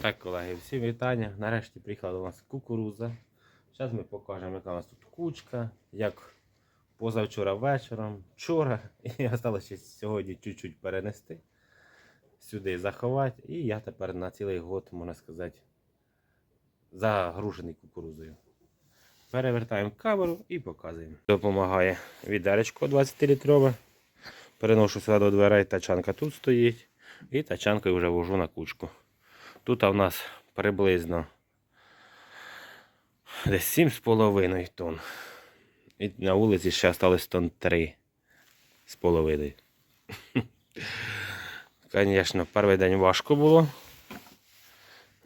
Так, колеги, всім вітання. Нарешті приїхала до нас кукуруза. Зараз ми покажемо, яка у нас тут кучка, як позавчора вечором, вчора. І залишилося сьогодні чуть-чуть перенести, сюди заховати. І я тепер на цілий год, можна сказати, загружений кукурузою. Перевертаємо камеру і показуємо. Допомагає відеречко 20-літрове. Переношу сюди до дверей, тачанка тут стоїть. І тачанкою вже вожу на кучку. Тут у нас приблизно десь 7,5 тонн. І на вулиці ще залишилось тонн 3 з половиною. Звісно, перший день важко було.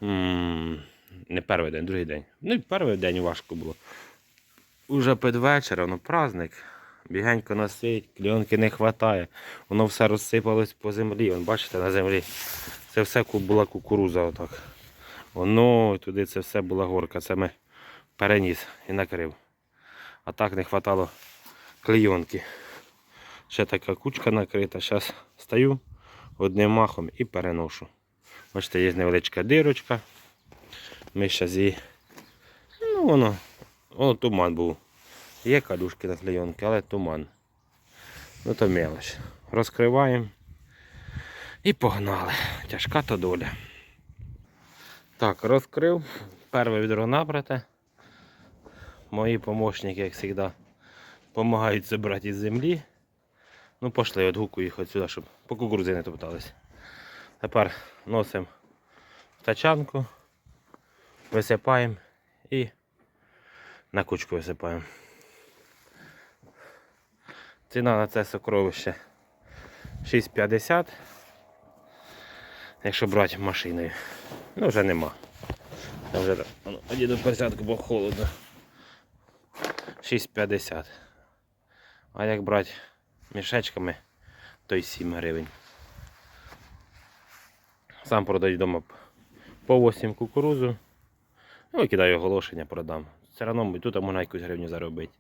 Не перший день, другий день. Ну і перший день важко було. Уже під вечір, ну праздник. Бігенько носить, кльонки не вистачає. Воно все розсипалось по землі. Бачите, на землі. Це все була кукуруза отак. Воно туди це все була горка. Це ми переніс і накрив. А так не вистачало клейонки. Ще така кучка накрита. Зараз стою одним махом і переношу. Бачите, є невеличка дирочка. Ми зараз її. Ну воно. Воно туман був. Є калюшки на клейонки, але туман. Ну то мелоч. Розкриваємо. І погнали. Тяжка то доля. Так, розкрив. Перше відро набрате. Мої помощники, як завжди, допомагають забрати із землі. Ну, пошли, відгукую їх отсюди, щоб по кукурудзі не топтались. Тепер носимо тачанку, висипаємо і на кучку висипаємо. Ціна на це сокровище 6,50. Якщо брати машиною. Ну вже нема. Я вже так, ну, до пересадку, бо холодно. 6,50. А як брати мішечками, то й 7 гривень. Сам продаю вдома по 8 кукурузу. Ну і кидаю оголошення, продам. Все одно тут можна якусь гривню заробити.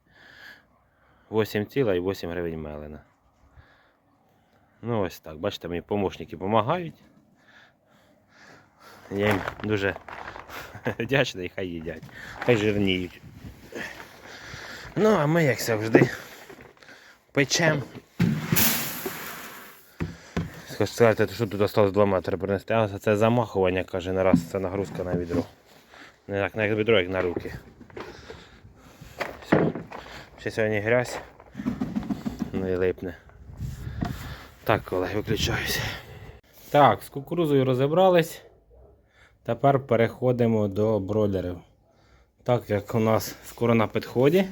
8 ціла і 8 гривень мелена. Ну ось так, бачите, мої помощники допомагають. Я їм дуже вдячний, хай їдять, хай жирніють. Ну, а ми, як завжди, печем. Хочу сказати, що тут осталось 2 метри принести. А це замахування, каже, на раз, це нагрузка на відро. Не так на відро, як на руки. Все. Ще сьогодні грязь. Ну і липне. Так, колеги, виключаюся. Так, з кукурузою розібрались. Тепер переходимо до бройлерів. Так як у нас скоро на підході.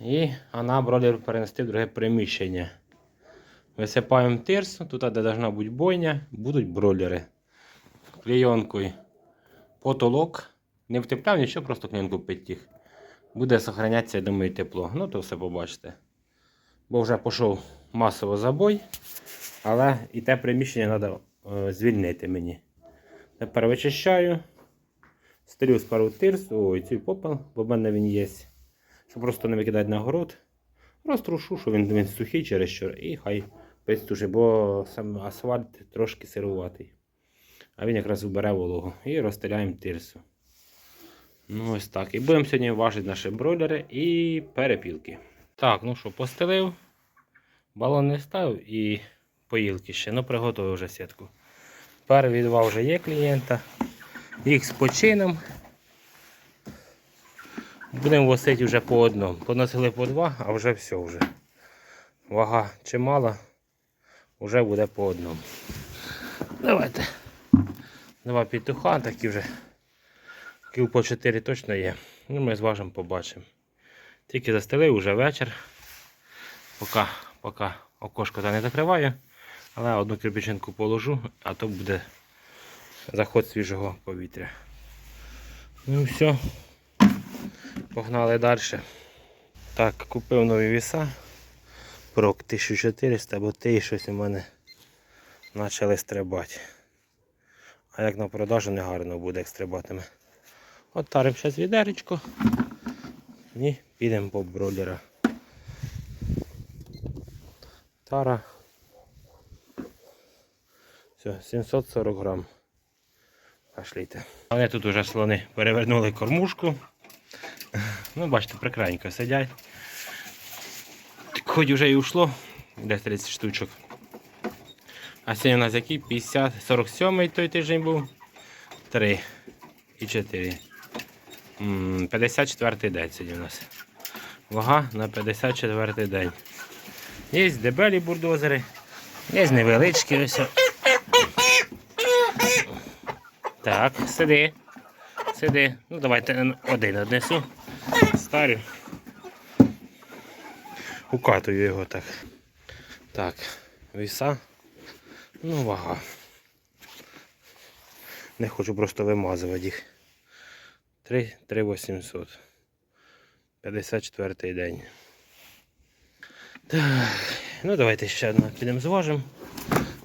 І вона бройлер перенести в друге приміщення. Висипаємо тирсу, тут де должна бути бойня, будуть бройлери. Клейонкою потолок. Не втепляв нічого, просто клейонку підтіг. Буде зберігатися, я думаю, тепло. Ну, то все побачите. Бо вже пішов масово забой, але і те приміщення треба звільнити мені. Тепер вичищаю, стелю сперу тирсу, ой, цей попел, бо в мене він є. Щоб просто не викидати на город. Розтрушу, що він, він сухий через що, і хай підстужить, бо сам асфальт трошки сируватий. А він якраз вбере вологу. І розстеляємо тирсу. Ну ось так. І будемо сьогодні важити наші бройлери і перепілки. Так, ну що, постелив. Балон не ставив і поїлки ще, ну приготував вже сітку. Перші два вже є клієнта. Їх з. Будемо восити вже по одному. Поносили по два, а вже все вже. Вага чимала, вже буде по одному. Давайте. Два петуха, такі вже. Кіл по 4 точно є. Ну, ми зважимо, побачимо. Тільки застелив вже вечір. Поки, поки окошко не закриваю. Але одну кирпичинку положу, а то буде заход свіжого повітря. Ну все. Погнали далі. Так, купив нові віса. Прок 1400, бо ті щось у мене почали стрибати. А як на продажу не гарно буде, як стрибатиме. От зараз відеречко. І підемо по бройлера. Тара. Все, 740 грам. Пошліте. А Вони тут уже слони перевернули кормушку. Ну, бачите, прекрасненько сидять. Хоч вже і ушло, десь 30 штучок. А сьогодні у нас який? 50, 47 той тиждень був. 3 і 4. М, 54 день сьогодні у нас. Вага на 54 день. Є дебелі бурдозери, є невеличкі ось. Так, сиди. Сиди. Ну давайте один однесу. Старю. Укатую його так. Так, віса. Ну, вага. Не хочу просто вимазувати їх. 3, 3 800. 54 день. Так, ну давайте ще одну підемо зважимо.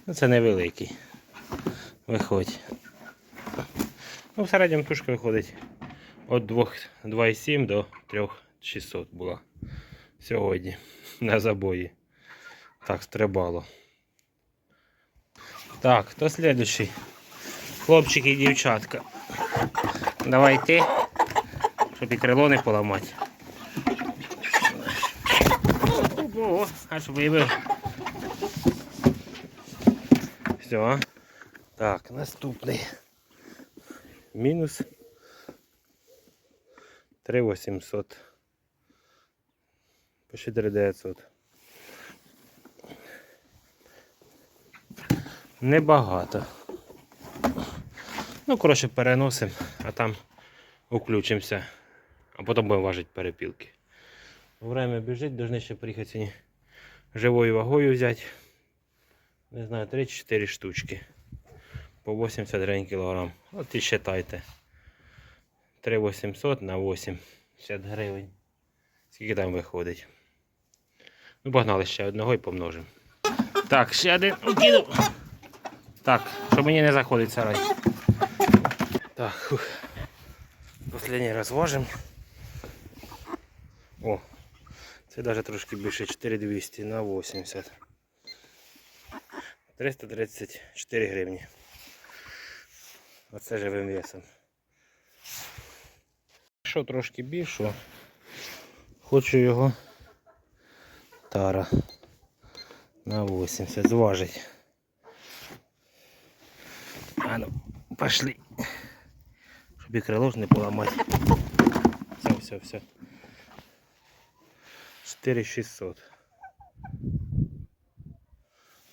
Ну, це невеликий. Виходь. Ну, в середньому тушка виходить від 2,7 до 3600 була сьогодні на забої. Так, стрибало. Так, хто слідуючий? Хлопчики і дівчатка. Давай ти, щоб і крило не поламати. Ого, а щоб виявив. Все. Так, наступний. Мінус 3800. Почти 3900. Небагато. Ну, коротше, переносимо, а там включимося, а потім будемо важити перепілки. Время біжить, должны ще приїхати живою вагою взяти. Не знаю, 3-4 штучки. По 80 гривень кілограм. От і считайте. 3800 на 80 гривень. Скільки там виходить? Ну, погнали ще одного і помножимо. Так, ще один укину. Так, щоб мені не заходить сарай. Так. Последній раз важимо. О, це навіть трошки більше 4200 на 80. 334 гривні. Оце живим весом. Що трошки більше, хочу його тара на 80 зважить. А ну, пошли. Щоб і крило ж не поламати. Все, все, все. 4600.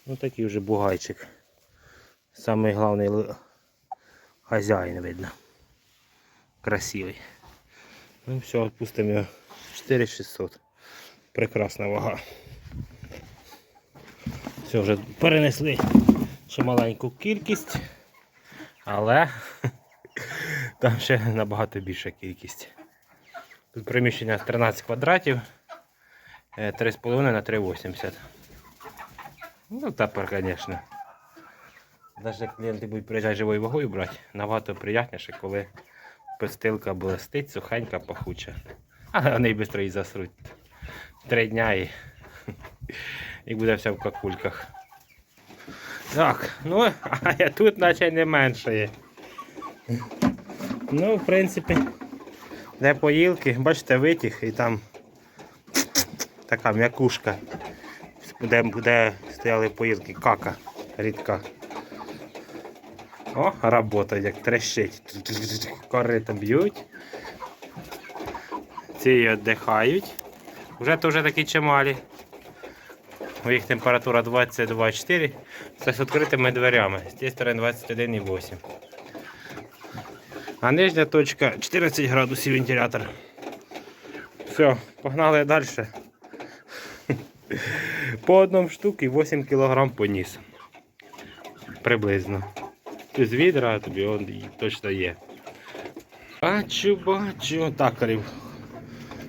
Ну такий вже бугайчик. Самий головний хазяїн видно. Красивий. Ну все, відпустимо його. 4600. Прекрасна вага. Все, вже перенесли ще маленьку кількість, але там ще набагато більша кількість. Тут приміщення 13 квадратів, е, 3,5 на 3,80. Ну тепер, звісно. Навіть клієнти будуть приїжджати живою вагою брати, набагато приємніше, коли пестилка блистить, сухенька, пахуча. Але вони швидко її засруть. Три дня і, і буде все в какульках. Так, ну, а тут наче не менше є. Ну, в принципі, де поїлки, бачите, витяг і там така м'якушка, де, де стояли поїлки, кака рідка. О, робота як трещить. Корита б'ють. Ці віддихають. Вже то вже такі чималі. У їх температура 22,4. Це з відкритими дверями. З цієї сторони 21,8. А нижня точка 14 градусів вентилятор. Все, погнали далі. По одному штуці 8 кг поніс. Приблизно. З відра тобі он точно є. Бачу, бачу. Так,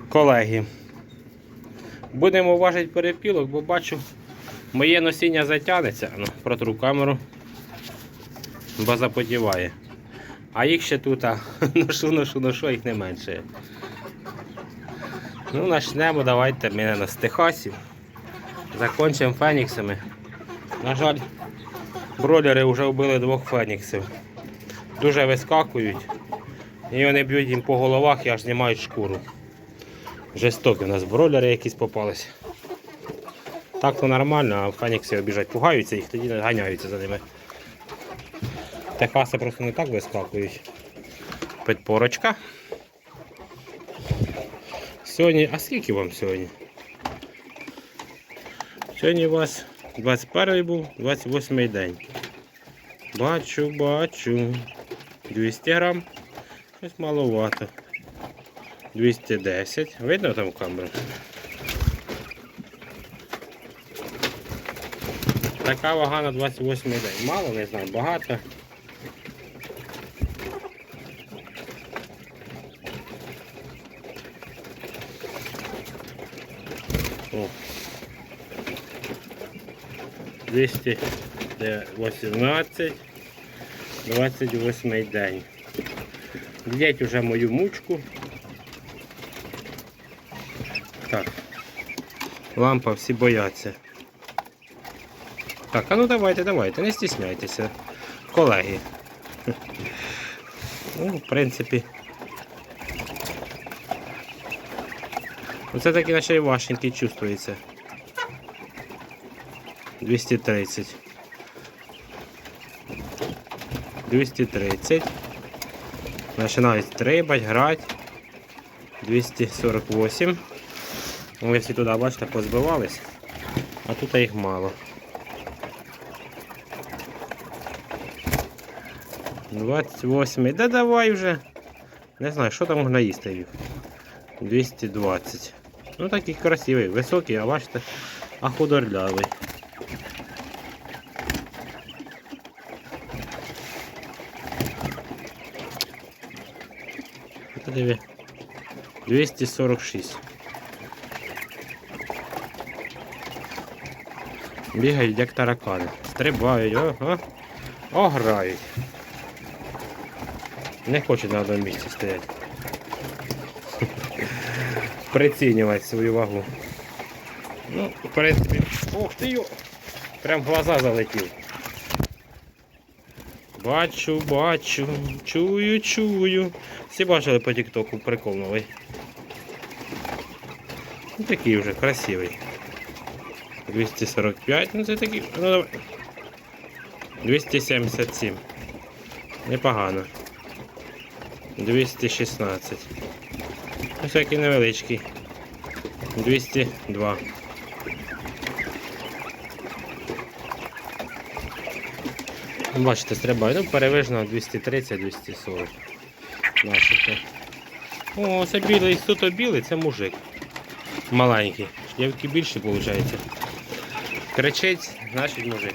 колеги. Будемо важити перепілок, бо бачу, моє носіння затягнеться. Ну, протру камеру, бо заподіває. А їх ще тут а, ношу, ношу, ношу, їх не менше. Ну, почнемо, давайте ми з Техасів. Закончимо феніксами. На жаль, бройлери вже вбили двох феніксів. дуже вискакують. І вони б'ють їм по головах і аж знімають шкуру. Жестокі у нас бройлери якісь попались. Так то нормально, а фенікси обіжать, пугаються їх, тоді ганяються за ними. Техаси просто не так вискакують. Підпорочка. Сьогодні, а скільки вам сьогодні? Сьогодні у вас 21 був, 28 день. Бачу, бачу. 200 грам. Щось маловато. 210. Видно там камеру? Така вага на 28 день. Мало, не знаю, багато. 218, 28 день. Дять уже мою мучку. Так. Лампа всі бояться. Так, а ну давайте, давайте, не стісняйтеся, колеги. Ну, в принципі. Оце таки наче і чувствується. 230. 230. Починають стрибать, грати. 248. Ви всі туди, бачите, позбивались, а тут їх мало. 28. Да давай вже. Не знаю, що там можна їсти їх. 220. Ну такий красивий, високий, а бачите, а худорлявий. Це 246. Бігають як таракани. Стрибають, о, о, о. Не хочуть на одному місці стояти. Прицінювати свою вагу. Ну, в принципі, ох ти йо! Прям в глаза залетів. Бачу, бачу, чую, чую. Всі бачили по тіктоку прикол новий. Ну, такий вже красивий. 245, ну це такий. Ну давай. 277. Непогано. 216. Ось який невеличкий. 202. Бачите, стрибає. Ну, перевижно 230-240. Наших. О, це білий, суто білий, це мужик. Маленький. Дівки більші, виходить. Кричить, значить мужик.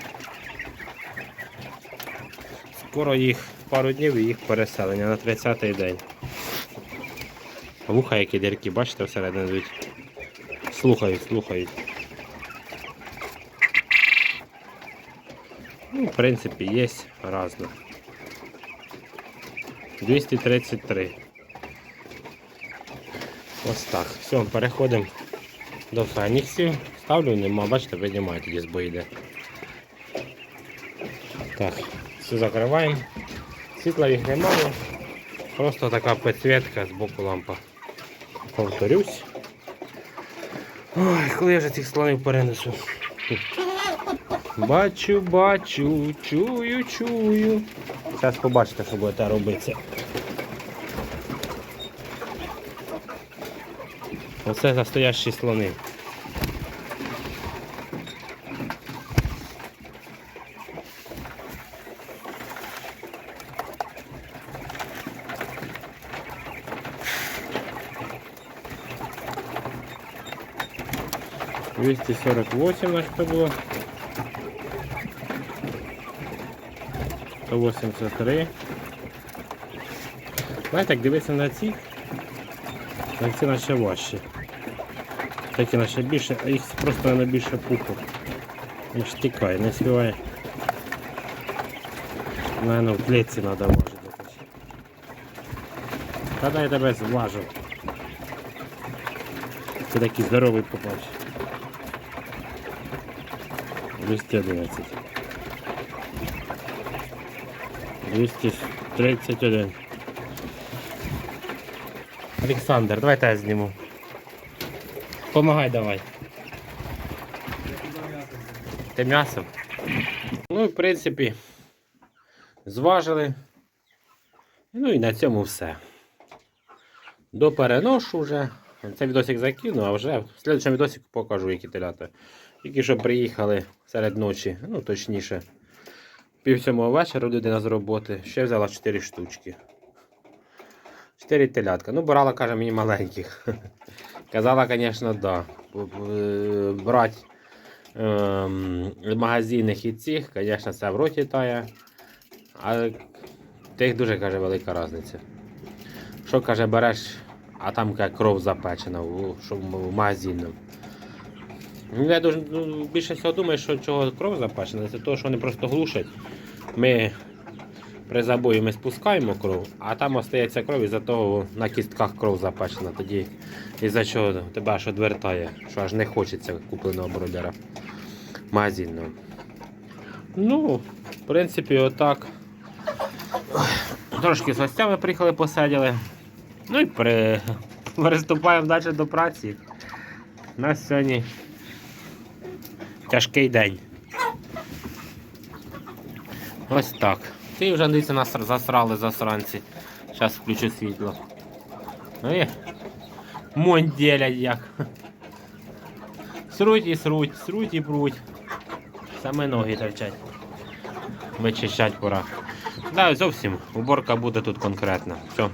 Скоро їх пару днів і їх переселення на 30-й день. Вуха які дірки, бачите, всередину йдуть. Слухають, слухають. Ну, в принципі, є разно. 233. Ось так. Все, переходимо до феніксів. Ставлю, нема, бачите, піднімаю тоді з бою йде. Так, все закриваємо. Світла їх немає. Просто така підсвітка з боку лампа. Повторюсь. Ой, коли я ж цих слонів перенесу. Бачу, бачу, чую, чую. Зараз побачите, що будете робити. Оце настоящі слони. Двісті сорок восемь наш це було. 183. Знаєте, як дивитися на ці, так ці наче важчі. Такі наче більше, а їх просто не більше пуху. Аж тікає, не співає. Наверно, в клітці треба важити. Та я тебе зважу. Це такий здоровий попався. 211. 231. Олександр, давай я зніму. Помагай давай. Те м'ясо. Ну в принципі, зважили. Ну і на цьому все. До переношу вже. Цей відосик закину, а вже в слідчому відосі покажу, які телята. Тільки що приїхали серед ночі, ну точніше. Пів сьомого вечора людина з роботи. Ще взяла 4 штучки. 4 телятка. Ну, брала, каже, мені маленьких. Казала, звісно, да. Брати ем, магазинних і цих, звісно, це в роті тає. А тих дуже каже велика різниця. Що каже, береш, а там каже, кров запечена в, в магазинному. Ну, я дуже, ну, більше всього думаю, що чого кров запечена, це того, що вони просто глушать. Ми при забої ми спускаємо кров, а там остається кров, і за того на кістках кров запечена. Тоді із-за чого тебе аж одвертає, що аж не хочеться купленого бройлера магазинного. Ну, в принципі, отак. Трошки з гостями приїхали, посиділи. Ну і при... приступаємо далі до праці. У нас сьогодні тяжкий день. Ось так. Ти вже дивіться, нас засрали засранці. Зараз включу світло. Ну і монь як. Сруть і сруть, сруть і пруть. Саме ноги торчать. Вичищать пора. Да, зовсім уборка буде тут конкретна. Все.